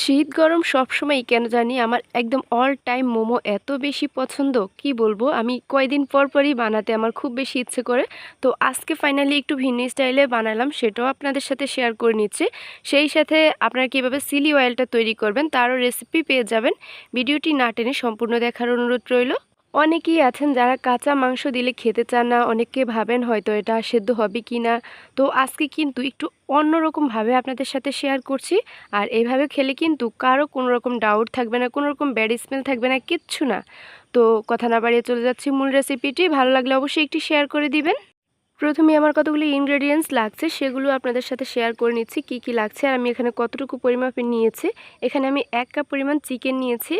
শীত গরম সবসময়ই কেন জানি আমার একদম অল টাইম মোমো এত বেশি পছন্দ, কি বলব? আমি কয়দিন পর পরই বানাতে আমার খুব বেশি ইচ্ছে করে। তো আজকে ফাইনালি একটু ভিন্ন স্টাইলে বানালাম, সেটাও আপনাদের সাথে শেয়ার করে নিচ্ছে। সেই সাথে আপনারা কীভাবে সিলি অয়েলটা তৈরি করবেন, তারও রেসিপি পেয়ে যাবেন। ভিডিওটি না টেনে সম্পূর্ণ দেখার অনুরোধ রইল। অনেকেই আছেন যারা কাঁচা মাংস দিলে খেতে চান না অনেকে ভাবেন হয়তো এটা সেদ্ধ হবে কি না তো আজকে কিন্তু একটু অন্যরকমভাবে আপনাদের সাথে শেয়ার করছি। আর এইভাবে খেলে কিন্তু কারও কোনো রকম ডাউট থাকবে না কোনো রকম ব্যাড স্মেল থাকবে না, কিচ্ছু না। তো কথা না বাড়িয়ে চলে যাচ্ছি মূল রেসিপিটি ভালো লাগলে অবশ্যই একটি শেয়ার করে দিবেন। প্রথমে আমার কতগুলো ইনগ্রেডিয়েন্টস লাগছে সেগুলো আপনাদের সাথে শেয়ার করে নিচ্ছি, কি কি লাগছে আর আমি এখানে কতটুকু পরিমাপে নিয়েছি। এখানে আমি এক কাপ পরিমাণ চিকেন নিয়েছি,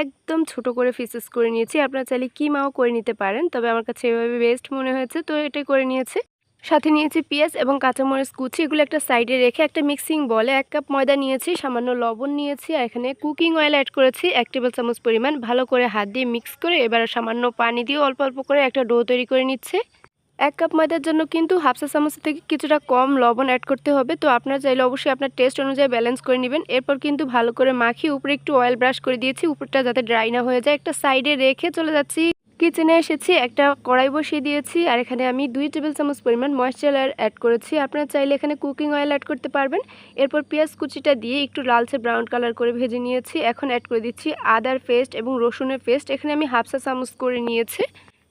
একদম ছোট করে ফিসেস করে নিয়েছি। আপনারা চাইলে কিমাও করে নিতে পারেন, তবে আমার কাছে এভাবে বেস্ট মনে হয়েছে, তো এটাই করে নিয়েছি। সাথে নিয়েছি পেঁয়াজ এবং কাঁচামরিচ কুচি, এগুলো একটা সাইডে রেখে একটা মিক্সিং বলে এক কাপ ময়দা নিয়েছি, সামান্য লবণ নিয়েছি আর এখানে কুকিং অয়েল অ্যাড করেছি, এক টেবিল চামচ পরিমাণ। ভালো করে হাত দিয়ে মিক্স করে এবার সামান্য পানি দিয়ে অল্প অল্প করে একটা ডো তৈরি করে নিচ্ছে। এক কাপ ময়দার জন্য কিন্তু হাফসা চামচ থেকে কিছুটা কম লবণ অ্যাড করতে হবে। তো আপনারা চাইলে অবশ্যই আপনার টেস্ট অনুযায়ী ব্যালেন্স করে নেবেন। এরপর কিন্তু ভালো করে মাখিয়ে উপরে একটু অয়েল ব্রাশ করে দিয়েছি। উপরটা যাতে ড্রাই না হয়ে যায়। একটা সাইডে রেখে চলে যাচ্ছি। কিচেনে এসেছি, একটা কড়াই বসিয়ে দিয়েছি আর এখানে আমি দুই টেবিল চামচ পরিমাণ ময়েশ্চারাইজার অ্যাড করেছি। আপনারা চাইলে এখানে কুকিং অয়েল অ্যাড করতে পারবেন। এরপর পেঁয়াজ কুচিটা দিয়ে একটু লালচে ব্রাউন কালার করে ভেজে নিয়েছি। এখন অ্যাড করে দিচ্ছি আদার পেস্ট এবং রসুনের পেস্ট এখানে আমি হাফসা চামচ করে নিয়েছি।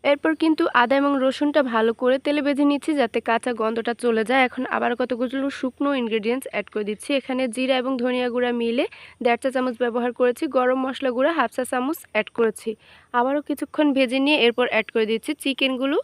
এরপর কিন্তু আদা এবং রসুনটা ভালো করে তেলে বেঁধে নিচ্ছি যাতে কাঁচা গন্ধটা চলে যায়। এখন আবার কতগুলো শুকনো ইনগ্রেডিয়েন্টস অ্যাড করে দিচ্ছি। এখানে জিরা এবং ধনিয়া গুঁড়া মিলে দেড় চা চামচ ব্যবহার করেছি। গরম মশলা গুঁড়া হাফ চা চামচ অ্যাড করেছি। আবারও কিছুক্ষণ ভেজে নিয়ে এরপর অ্যাড করে দিচ্ছি চিকেনগুলো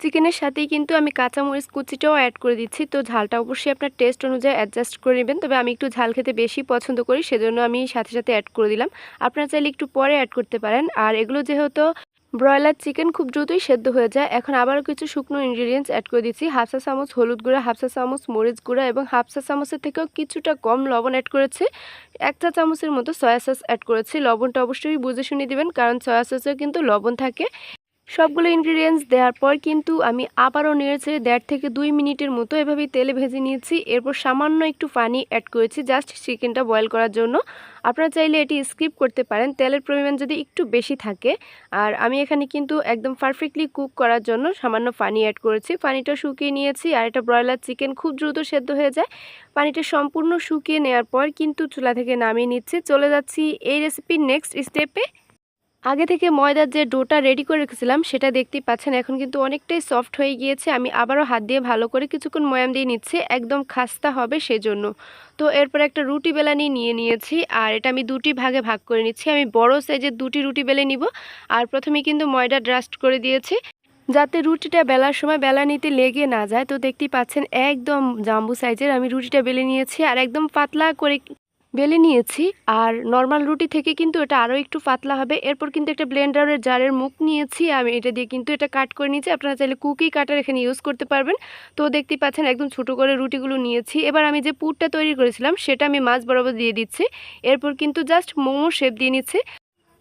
চিকেনের সাথেই কিন্তু আমি কাঁচামরিচ কুচিটাও অ্যাড করে দিচ্ছি। তো ঝালটা অবশ্যই আপনার টেস্ট অনুযায়ী অ্যাডজাস্ট করে নেবেন। তবে আমি একটু ঝাল খেতে বেশি পছন্দ করি, সেজন্য আমি সাথে সাথে অ্যাড করে দিলাম। আপনারা চাইলে একটু পরে অ্যাড করতে পারেন। আর এগুলো যেহেতু ব্রয়লার চিকেন খুব দ্রুতই সেদ্ধ হয়ে যায়। এখন আবারও কিছু শুকনো ইনগ্রিডিয়েন্টস অ্যাড করে দিচ্ছি। হাফসা চামচ হলুদ গুঁড়া, হাফসা চামচ মরিচ গুঁড়া এবং হাফসা চামচের থেকেও কিছুটা কম লবণ অ্যাড করেছি। এক চা চামচের মতো সয়া সস অ্যাড করেছি। লবণটা অবশ্যই বুঝে শুনে দিবেন, কারণ সয়া সসেও কিন্তু লবণ থাকে। সবগুলো ইনগ্রিডিয়েন্টস দেওয়ার পর কিন্তু আমি আবারও নেড়েছে দেড় থেকে দুই মিনিটের মতো এভাবেই তেলে ভেজে নিয়েছি। এরপর সামান্য একটু পানি অ্যাড করেছি জাস্ট চিকেনটা বয়েল করার জন্য। আপনারা চাইলে এটি স্কিপ করতে পারেন, তেলের পরিমাণ যদি একটু বেশি থাকে। আর আমি এখানে কিন্তু একদম পারফেক্টলি কুক করার জন্য সামান্য পানি অ্যাড করেছি। পানিটা শুকিয়ে নিয়েছি আর এটা ব্রয়লার চিকেন খুব দ্রুত সেদ্ধ হয়ে যায়। পানিটা সম্পূর্ণ শুকিয়ে নেওয়ার পর কিন্তু চুলা থেকে নামিয়ে নিচ্ছে। চলে যাচ্ছি এই রেসিপির নেক্সট স্টেপে আগে থেকে ময়দার যে ডোটা রেডি করে রেখেছিলাম, সেটা দেখতেই পাচ্ছেন, এখন কিন্তু অনেকটাই সফট হয়ে গিয়েছে। আমি আবারও হাত দিয়ে ভালো করে কিছুক্ষণ ময়াম দিয়ে নিচ্ছি, একদম খাস্তা হবে সেজন্য। তো এরপর একটা রুটি বেলানি নিয়ে নিয়েছি, আর এটা আমি দুটি ভাগে ভাগ করে নিচ্ছি। আমি বড় সাইজের দুটি রুটি বেলে নিব, আর প্রথমে কিন্তু ময়দা ড্রাস্ট করে দিয়েছি। যাতে রুটিটা বেলার সময় বেলা নিতে লেগে না যায়, তো দেখতেই পাচ্ছেন একদম জাম্বু সাইজের আমি রুটিটা বেলে নিয়েছি, আর একদম পাতলা করে বেলে নিয়েছি, আর নর্মাল রুটি থেকে কিন্তু এটা আরও একটু পাতলা হবে। এরপর কিন্তু একটা ব্লেন্ডারের জারের মুখ নিয়েছি। আমি এটা দিয়ে কিন্তু এটা কাট করে নিয়েছি। আপনারা চাইলে কুকি কাটার এখানে ইউজ করতে পারবেন। তো দেখতে পাচ্ছেন একদম ছোটো করে রুটিগুলো নিয়েছি। এবার আমি যে পুরটা তৈরি করেছিলাম, সেটা আমি মাছ বরাবর দিয়ে দিচ্ছি। এরপর কিন্তু জাস্ট মোমো শেপ দিয়ে নিচ্ছি।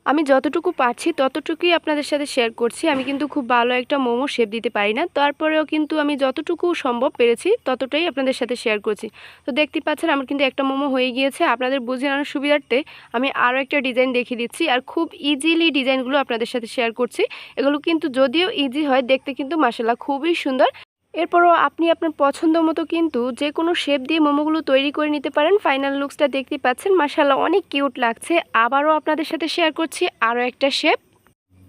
আমি যতটুকু পারছি ততটুকুই আপনাদের সাথে শেয়ার করছি। আমি কিন্তু খুব ভালো একটা মোমো শেপ দিতে পারি না। তারপরেও কিন্তু আমি যতটুকু সম্ভব পেরেছি ততটাই আপনাদের সাথে শেয়ার করছি। তো দেখতে পাচ্ছেন আমার কিন্তু একটা মোমো হয়ে গিয়েছে। আপনাদের বুঝে নেওয়ার সুবিধার্থে আমি আরও একটা ডিজাইন দেখিয়ে দিচ্ছি আর খুব ইজিলি ডিজাইনগুলো আপনাদের সাথে শেয়ার করছি। এগুলো কিন্তু যদিও ইজি হয়, দেখতে কিন্তু মাসাল্লাহ খুবই সুন্দর। এরপরও আপনি আপনার পছন্দ মতো কিন্তু যে কোনো শেপ দিয়ে মোমোগুলো তৈরি করে নিতে পারেন। ফাইনাল লুকসটা দেখতে পাচ্ছেন। মাসাল্লাহ অনেক কিউট লাগছে। আবারও আপনাদের সাথে শেয়ার করছি আরও একটা শেপ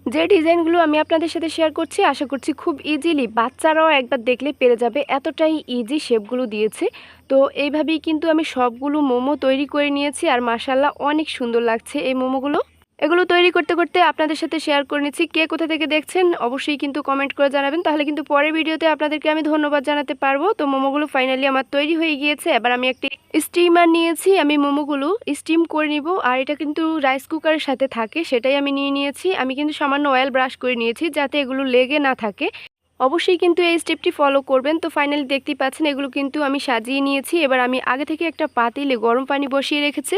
যে ডিজাইনগুলো আমি আপনাদের সাথে শেয়ার করছি, আশা করছি খুব ইজিলি বাচ্চারাও একবার দেখলে পেরে যাবে। এতটাই ইজি শেপগুলো দিয়েছে। তো এইভাবেই কিন্তু আমি সবগুলো মোমো তৈরি করে নিয়েছি। আর মাসাল্লাহ অনেক সুন্দর লাগছে এই মোমোগুলো। এগুলো তৈরি করতে করতে আপনাদের সাথে শেয়ার করে নিচ্ছি। কে কোথা থেকে দেখছেন অবশ্যই কিন্তু কমেন্ট করে জানাবেন। তাহলে কিন্তু পরের ভিডিওতে আপনাদেরকে আমি ধন্যবাদ জানাতে পারব। তো মোমোগুলো ফাইনালি আমার তৈরি হয়ে গিয়েছে। এবার আমি একটি স্টিমার নিয়েছি। আমি মোমোগুলো স্টিম করে নিব। আর এটা কিন্তু রাইস কুকারের সাথে থাকে। সেটাই আমি নিয়ে নিয়েছি। আমি কিন্তু সামান্য অয়েল ব্রাশ করে নিয়েছি যাতে এগুলো লেগে না থাকে। অবশ্যই কিন্তু এই স্টেপটি ফলো করবেন। তো ফাইনালি দেখতেই পাচ্ছেন এগুলো কিন্তু আমি সাজিয়ে নিয়েছি। এবার আমি আগে থেকে একটা পাতিলে গরম পানি বসিয়ে রেখেছি।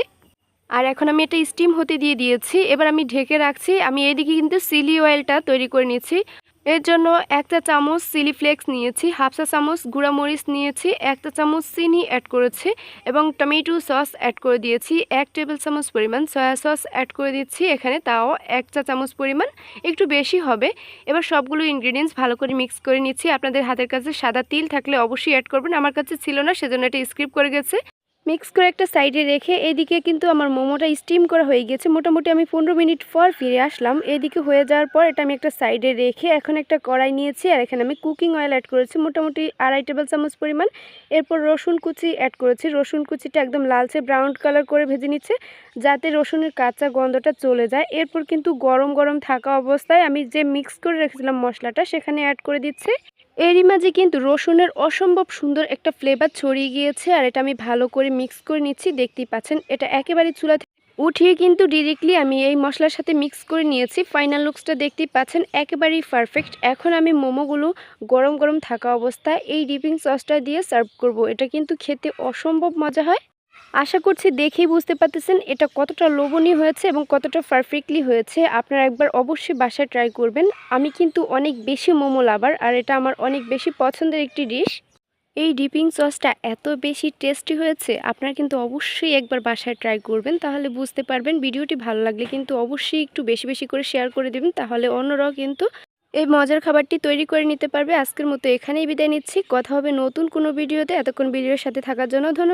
আর এখন আমি এটা স্টিম হতে দিয়ে দিয়েছি। এবার আমি ঢেকে রাখছি। আমি এইদিকে কিন্তু সিলি অয়েলটা তৈরি করে নিচ্ছি। এর জন্য একটা চামচ চিলি ফ্লেক্স নিয়েছি হাফ চা চামচ গুঁড়া মরিচ নিয়েছি একটা চামচ চিনি অ্যাড করেছি এবং টমেটো সস অ্যাড করে দিয়েছি, এক টেবিল চামচ পরিমাণ সয়া সস অ্যাড করে দিচ্ছি। এখানে তাও এক চা চামচ পরিমাণ, একটু বেশি হবে। এবার সবগুলো ইনগ্রিডিয়েন্টস ভালো করে মিক্স করে নিচ্ছি। আপনাদের হাতের কাছে সাদা তিল থাকলে অবশ্যই অ্যাড করবেন। আমার কাছে ছিল না, সেজন্য এটা স্ক্রিপ করে গেছে। মিক্স করে একটা সাইডে রেখে এদিকে কিন্তু আমার মোমোটা স্টিম করা হয়ে গেছে। মোটামুটি আমি পনেরো মিনিট পর ফিরে আসলাম। এদিকে হয়ে যাওয়ার পর এটা আমি একটা সাইডে রেখে এখন একটা কড়াই নিয়েছি আর এখানে আমি কুকিং অয়েল অ্যাড করেছি। মোটামুটি আড়াই টেবিল চামচ পরিমাণ। এরপর রসুন কুচি অ্যাড করেছি। রসুন কুচিটা একদম লালচে ব্রাউন কালার করে ভেজে নিচ্ছে যাতে রসুনের কাঁচা গন্ধটা চলে যায়। এরপর কিন্তু গরম গরম থাকা অবস্থায় আমি যে মিক্স করে রেখেছিলাম মশলাটা সেখানে অ্যাড করে দিচ্ছি। এরই মাঝে কিন্তু রসুনের অসম্ভব সুন্দর একটা ফ্লেভার ছড়িয়ে গিয়েছে, আর এটা আমি ভালো করে মিক্স করে নিচ্ছি, দেখতেই পাচ্ছেন। এটা একেবারে চুলা উঠিয়ে কিন্তু ডিরেক্টলি আমি এই মশলার সাথে মিক্স করে নিয়েছি। ফাইনাল লুকসটা দেখতেই পাচ্ছেন, একেবারেই পারফেক্ট এখন আমি মোমোগুলো গরম গরম থাকা অবস্থায় এই ডিপিং সসটা দিয়ে সার্ভ করব। এটা কিন্তু খেতে অসম্ভব মজা হয়। আশা করছি দেখেই বুঝতে পারতেছেন এটা কতটা লোভনীয় হয়েছে এবং কতটা পারফেক্টলি হয়েছে। আপনারা একবার অবশ্যই বাসায় ট্রাই করবেন। আমি কিন্তু অনেক বেশি মোমো লাভার আর এটা আমার অনেক বেশি পছন্দের একটি ডিশ এই ডিপিং সসটা এত বেশি টেস্টি হয়েছে, আপনারা কিন্তু অবশ্যই একবার বাসায় ট্রাই করবেন তাহলে বুঝতে পারবেন। ভিডিওটি ভালো লাগলে কিন্তু অবশ্যই একটু বেশি বেশি করে শেয়ার করে দেবেন, তাহলে অন্যরাও কিন্তু এই মজার খাবারটি তৈরি করে নিতে পারবে। আজকের মতো এখানেই বিদায় নিচ্ছি। কথা হবে নতুন কোনো ভিডিওতে। এতক্ষণ ভিডিওর সাথে থাকার জন্য ধন্যবাদ।